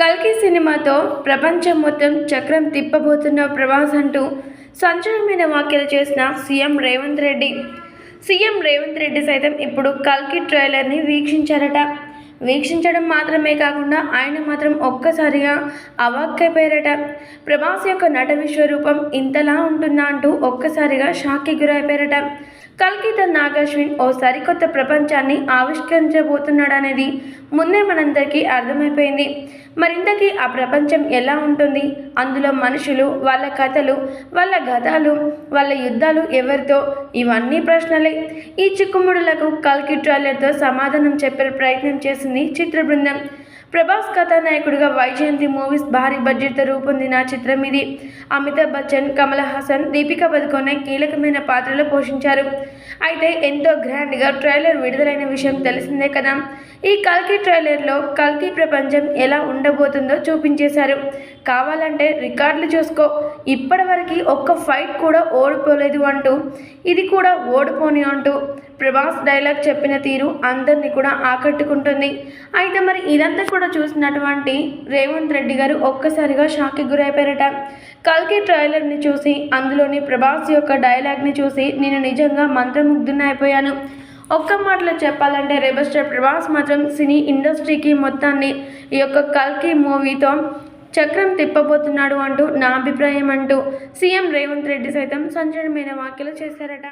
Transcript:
కల్కి సినిమాతో ప్రపంచం మొత్తం చక్రం తిప్పబోతున్న ప్రభాస్ అంటూ సంచలనమైన వ్యాఖ్యలు చేసిన సీఎం రేవంత్ రెడ్డి. సీఎం రేవంత్ రెడ్డి సైతం ఇప్పుడు కల్కి ట్రైలర్ని వీక్షించారట. వీక్షించడం మాత్రమే కాకుండా ఆయన మాత్రం ఒక్కసారిగా అవాక్కైపోయారట. ప్రభాస్ యొక్క నట విశ్వరూపం ఇంతలా ఉంటుందా అంటూ ఒక్కసారిగా షాక్కి గురైపోయారట. కల్కిత నాగాశ్విన్ ఓ సరికొత్త ప్రపంచాన్ని ఆవిష్కరించబోతున్నాడనేది ముందే మనందరికీ అర్థమైపోయింది. మరింతకీ ఆ ప్రపంచం ఎలా ఉంటుంది? అందులో మనుషులు వాళ్ళ కథలు వాళ్ళ గతాలు వాళ్ళ యుద్ధాలు ఎవరితో? ఇవన్నీ ప్రశ్నలే. ఈ చిక్కుముడులకు కల్కి ట్రైలర్తో సమాధానం చెప్పే ప్రయత్నం చేసింది చిత్ర బృందం ప్రభాస్ కథానాయకుడిగా వైజయంతి మూవీస్ భారీ బడ్జెట్తో రూపొందిన చిత్రం ఇది. అమితాబ్ బచ్చన్ కమల్ హాసన్ దీపికా పదుకొనే కీలకమైన పాత్రలు పోషించారు. అయితే ఎంతో గ్రాండ్గా ట్రైలర్ విడుదలైన విషయం తెలిసిందే కదా. ఈ కల్కి ట్రైలర్లో కల్కి ప్రపంచం ఎలా ఉండబోతుందో చూపించేశారు. కావాలంటే రికార్డులు చూసుకో. ఇప్పటివరకు ఒక్క ఫైట్ కూడా ఓడిపోలేదు అంటూ ఇది కూడా ఓడిపోని అంటూ ప్రభాస్ డైలాగ్ చెప్పిన తీరు అందరినీ కూడా ఆకట్టుకుంటుంది. అయితే మరి ఇదంతా కూడా చూసినటువంటి రేవంత్ రెడ్డి గారు ఒక్కసారిగా షాక్కి గురైపోయారట. కల్కి ట్రైలర్ని చూసి అందులోని ప్రభాస్ యొక్క డైలాగ్ని చూసి నేను నిజంగా మంత్రముగ్ధుని అయిపోయాను. ఒక్క మాటలో చెప్పాలంటే రెబల్ స్టార్ ప్రభాస్ మాత్రం సినీ ఇండస్ట్రీకి మొత్తాన్ని ఈ యొక్క కల్కి మూవీతో చక్రం తిప్పబోతున్నాడు అంటూ నా అభిప్రాయం అంటూ సీఎం రేవంత్ రెడ్డి సైతం సంచలనమైన వ్యాఖ్యలు చేశారట.